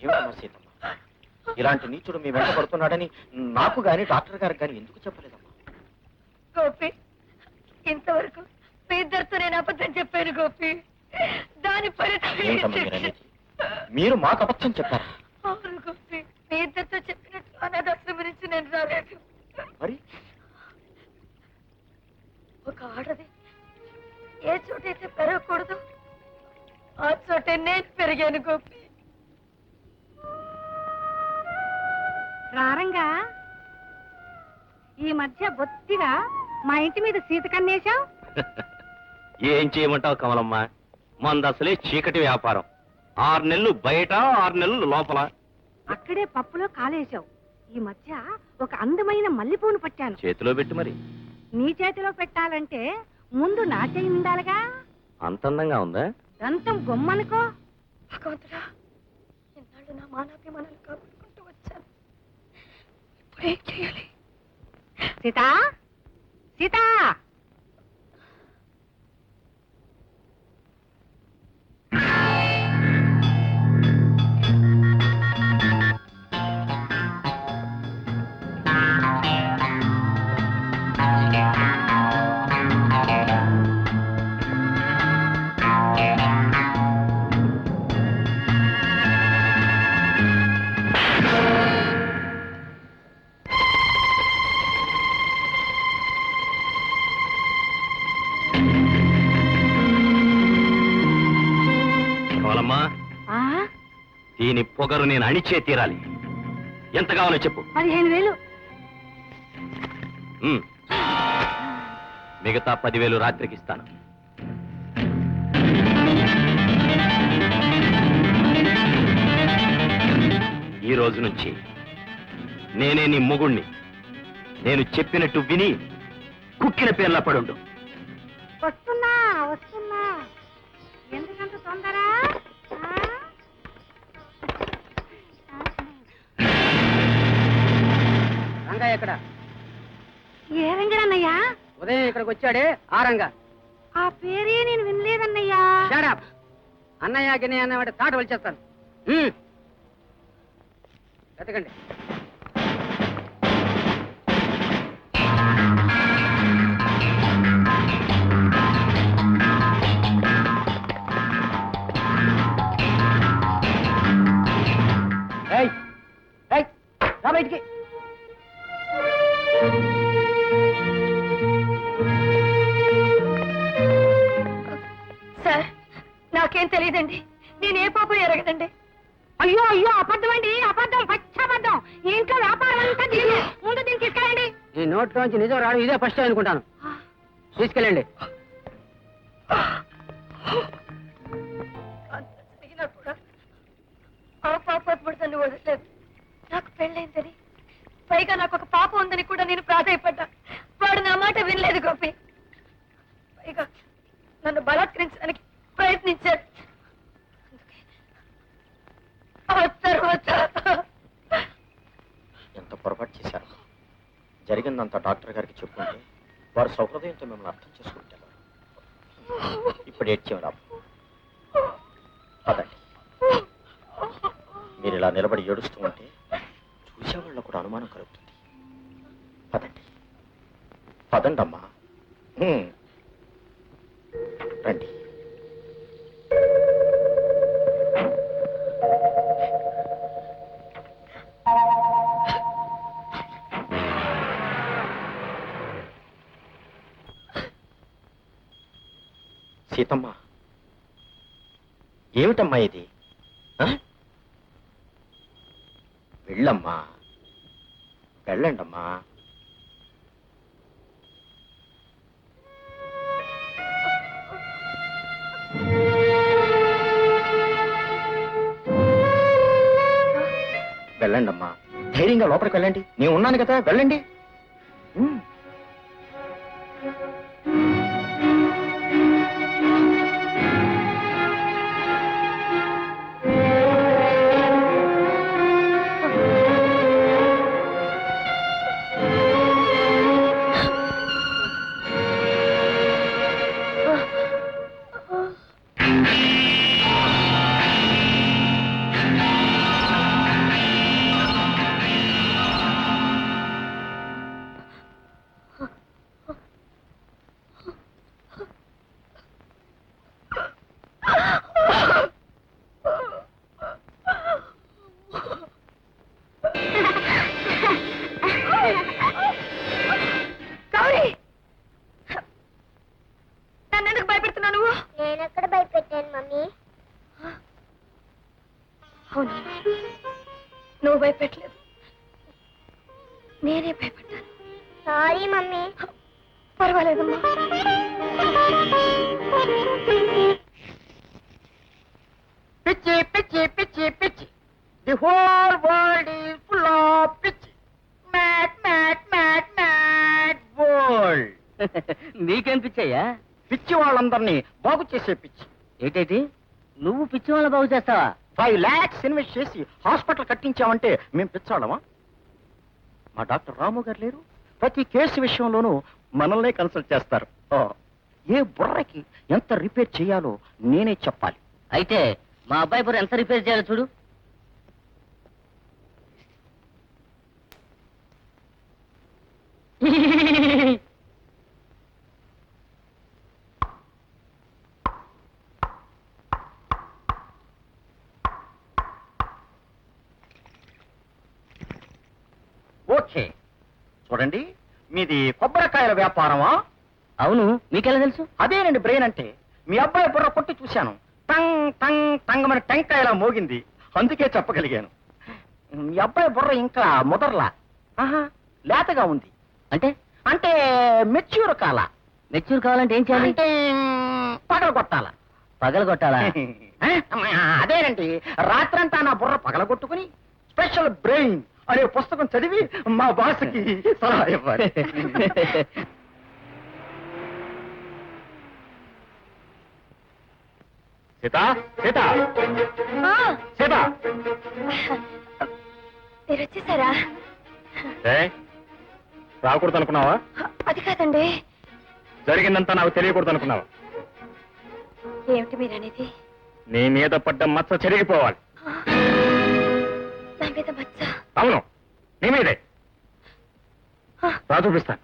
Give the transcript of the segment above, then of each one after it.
ఏమిటమ్మా సీతమ్మ ఇలాంటి నీచుడు మీ వెంట పడుతున్నాడని నాకు గాని డాక్టర్ గారికి గాని ఎందుకు చెప్పలేదమ్మా? గోపి ఇంతవరకు మీ ఇద్దరితో నేను అబద్ధం చెప్పాను గోపి. దాని ఫలితం ఏమిటమ్మా మీరు. అనేది? మీరు మాకు అబద్ధం చెప్పారా? అవును గోపి మీ ఇద్దరితో చెప్పినట్టు అనాథాశ్రమం గురించి నేను రాలేదు. మరి? ఒక ఆడది చోటే నేను పెరిగాను గోపి. రారంగా? ఈ మధ్య బొత్తిగా మా ఇంటి మీద సీత కన్నేశావు? ఏం చేయమంటావు కమలమ్మ? మంది అసలే చీకటి వ్యాపారం. ఆరు నెలలు బయట ఆరు నెలలు లోపల. అక్కడే పప్పులో కాలేశావు. ఈ మధ్య ఒక అందమైన మల్లెపూను పట్టాను. చేతిలో పెట్టి మరి. నీ చేతిలో పెట్టాలంటే ముందు నా చేయి ఉండాలిగా అంత అందంగా ఉందా? దంతం గొమ్మనుకో? భగవంతుడా ఇన్నాళ్ళు నా మానాభిమానాలు కాపాడుకుంటూ వచ్చాను. ఇప్పుడు ఏం చేయాలి? సీత? సీత? దీని పొగరు నేను అణిచే తీరాలి. ఎంత కావాలో చెప్పు. పదిహేను వేలు. ఉమ్. మిగతా పదివేలు రాత్రికి ఇస్తాను ఈ రోజు నుంచి నేనే నీ మొగుణ్ణి. నేను చెప్పినట్టు విని కుక్కిన పేర్ల పడుండు. రంగయ్య ఇక్కడ ఏ రంగడన్నయ్యా ఉదయం ఇక్కడికి వచ్చాడే ఆ రంగ. ఆ పేరే నేను వినలేదన్నయ్యా. అన్నయ్య గిన్నయ్య అన్నవాడి తాట వచ్చేస్తాను వెతకండి. బయటికి. నోట్లోంచి నిజం రావడం ఇదే ఫస్ట్ అనుకుంటాను. తీసుకెళ్ళండి. జరిగిందంతా డాక్టర్ గారికి చెప్పుకుంటే వారు సౌహృదయంతో మిమ్మల్ని అర్థం చేసుకుంటారు. ఇప్పుడు ఏడ్చేం రా పదండి. మీరు ఇలా నిలబడి ఏడుస్తూ ఉంటే చూసేవాళ్ళకు కూడా అనుమానం కలుగుతుంది. పదండి. పదండి అమ్మా రండి. సీతమ్మ. ఏమిటమ్మా ఇది? ఆ? వెళ్ళమ్మా. వెళ్ళండమ్మా. వెళ్ళండమ్మా. ధైర్యంగా లోపలికి వెళ్ళండి. నేను ఉన్నాను కదా వెళ్ళండి. Sorry mummy. పర్వాలేదమ్మా. పిచ్చి పిచ్చి పిచ్చి పిచ్చి. The whole world is full of పిచ్చి mad mad mad mad world నీకేం పిచ్చయ్యా? పిచ్చి వాళ్ళందరినీ బాగు చేసే పిచ్చి ఏంటేటి నువ్వు పిచ్చి వాళ్ళ బాగు చేస్తావా? ఫైవ్ లాక్స్ ఇన్వెస్ట్ చేసి హాస్పిటల్ కట్టించామంటే మేము పిచ్చాళ్ళమా మా డాక్టర్ రాము గారు లేరు? ప్రతి కేసు విషయంలోనూ మనల్నే కన్సల్ట్ చేస్తారు. ఓ, ఏ బుర్రకి ఎంత రిపేర్ చేయాలో నేనే చెప్పాలి. అయితే మా అబ్బాయి బుర్ర ఎంత రిపేర్ చేయాలో చూడు. ఓకే. చూడండి మీది కొబ్బరికాయల వ్యాపారమా? అవును మీకెలా తెలుసు? అదేనండి బ్రెయిన్ అంటే మీ అబ్బాయి బుర్ర కొట్టి చూశాను. టంగ్ టంగ్ టంగమని టెంకాయలా మోగింది. అందుకే చెప్పగలిగాను. మీ అబ్బాయి బుర్ర ఇంకా ముదర్లా? ఆహా లేతగా ఉంది. అంటే? అంటే మెచ్యూర్ కాల. మెచ్యూర్ కావాలంటే ఏం చేయాలి? అంటే పగల కొట్టాల పగల కొట్టాలా అదేనండి. రాత్రంతా నా బుర్ర పగలగొట్టుకుని స్పెషల్ బ్రెయిన్ అనే పుస్తకం చదివి మా బాస్కి సలహా ఇవ్వాలి. సీత సీత. సీత. మీరు వచ్చేసారా రాకూడదు అనుకున్నావా? అది కాదండి. జరిగిందంతా నాకు తెలియకూడదు అనుకున్నావా? ఏమిటి మీరు అనేది నీ మీద పడ్డ మచ్చ చెరిగిపోవాలి. మీద మచ్చ అవును నీ మీదే. ఆ, రా చూపిస్తాను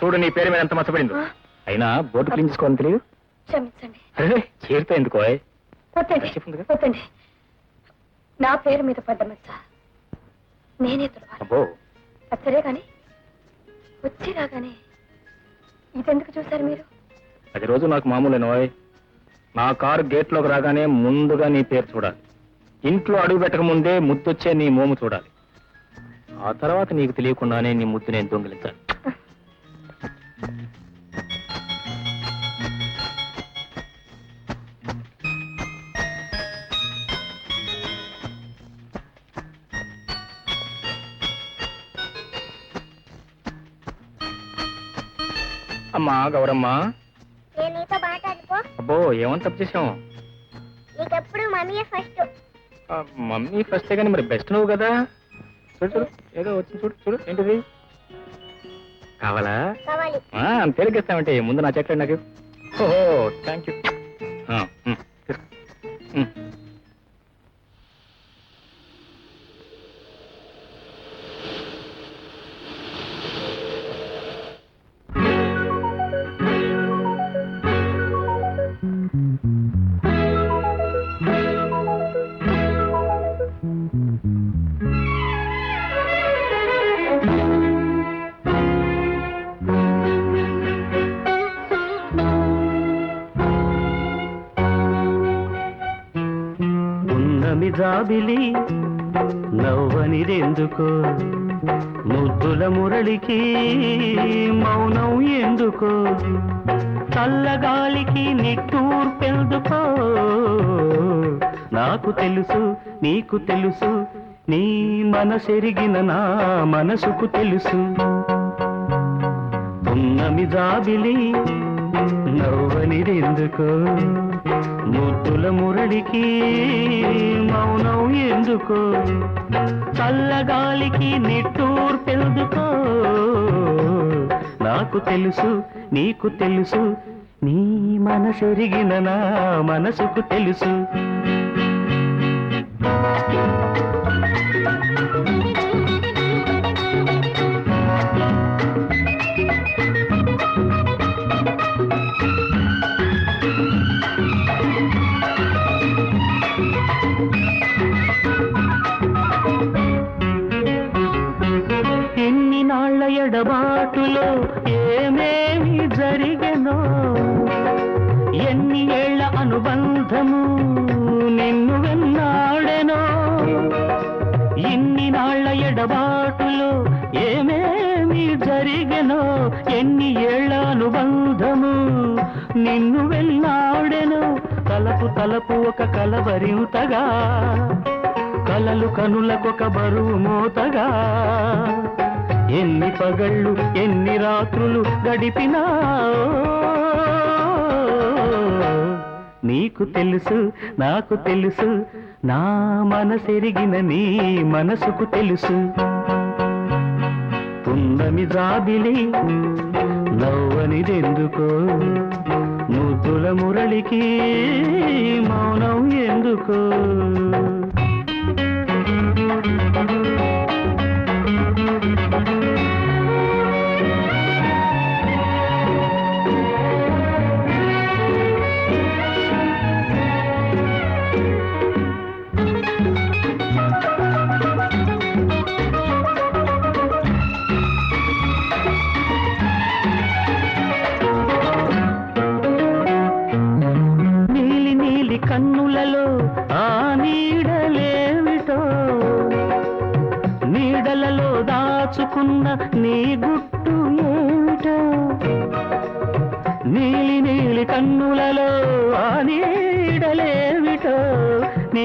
చూడు నీ పేరు మీద ఎంత మచ్చపడిందో అయినా బోర్డు క్లీన్ చేసుకోవాలని తెలియదు? క్షమించండి. అరే చేరితే ఎందుకో వద్దండి చెప్పుందిగా. వద్దండి. నా పేరు మీద పడ్డ మచ్చ. నేనే తుడవాలి. అబ్బో. అది సరే కానీ వచ్చి రాగానే ఇదెందుకు చూశారు మీరు? అది రోజు నాకు మామూలేనోయ్. నా కారు గేట్లోకి రాగానే ముందుగా నీ పేరు చూడాలి. ఇంట్లో అడుగు పెట్టక ముందే ముద్దొచ్చే నీ మోము చూడాలి. ఆ తర్వాత నీకు తెలియకుండానే నీ ముద్దు నేను దొంగిలించాను అమ్మా గౌరమ్మా. అబ్బో ఏమని తప్పు నీకెప్పుడు మమ్మీయే ఫస్ట్ మమ్మీ ఫస్టే కానీ మరి బెస్ట్ నువ్వు కదా? చూడు చూడు ఏదో వచ్చింది చూడు చూడు ఏంటిది? కావాలా? కావాలి. తేలిగిస్తామంటే ముందు నా చెట్లు నాకు. ఓహో థ్యాంక్ యూ జాబిలి నవ్వనిదెందుకో? ముద్దుల మురళికి మౌనం ఎందుకో? చల్లగాలికి నిట్టూర్పెందుకో? నాకు తెలుసు నీకు తెలుసు నీ మనసెరిగిన నా మనసుకు తెలుసు. ఉన్నమి జాబిలి నవ్వనిదెందుకో? ముద్దుల మురళికి మౌనం ఎందుకో? చల్లగాలికి నిట్టూర్పెందుకో నాకు తెలుసు నీకు తెలుసు నీ మనసెరిగిన నా మనసుకు తెలుసు. తలుపు తలపు ఒక కలవరింతగా కలలు కనులకొక బరువు మోతగా. ఎన్ని పగళ్ళు ఎన్ని రాత్రులు గడిపినా. నీకు తెలుసు నాకు తెలుసు నా మనసెరిగిన నీ మనసుకు తెలుసు. పున్నమి జాబిలి నవ్వనిదెందుకో. ముద్దుల మురళికి మౌనం ఎందుకో?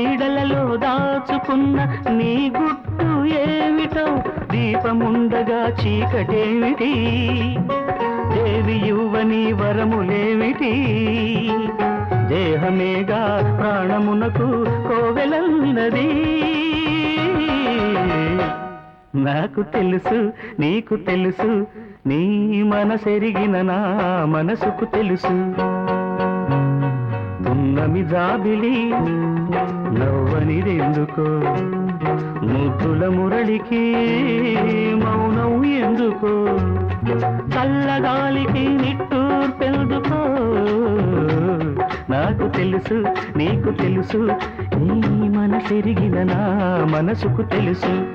నీడలలో దాచుకున్న నీ గుట్టు ఏమిటో దీపముండగా చీకటేమిటి? దేవి యువని వరములేమిటి? దేహమేగా ప్రాణమునకు కోవెలన్నది? నాకు తెలుసు నీకు తెలుసు నీ మనసెరిగిన నా మనసుకు తెలుసు. పున్నమి జాబిలి నవ్వనిదెందుకో? ముద్దుల మురళికి మౌనం ఎందుకో? చల్లగాలికి నిట్టూర్పెందుకో? నాకు తెలుసు నీకు తెలుసు నీ మనసెరిగిన నా మనసుకు తెలుసు.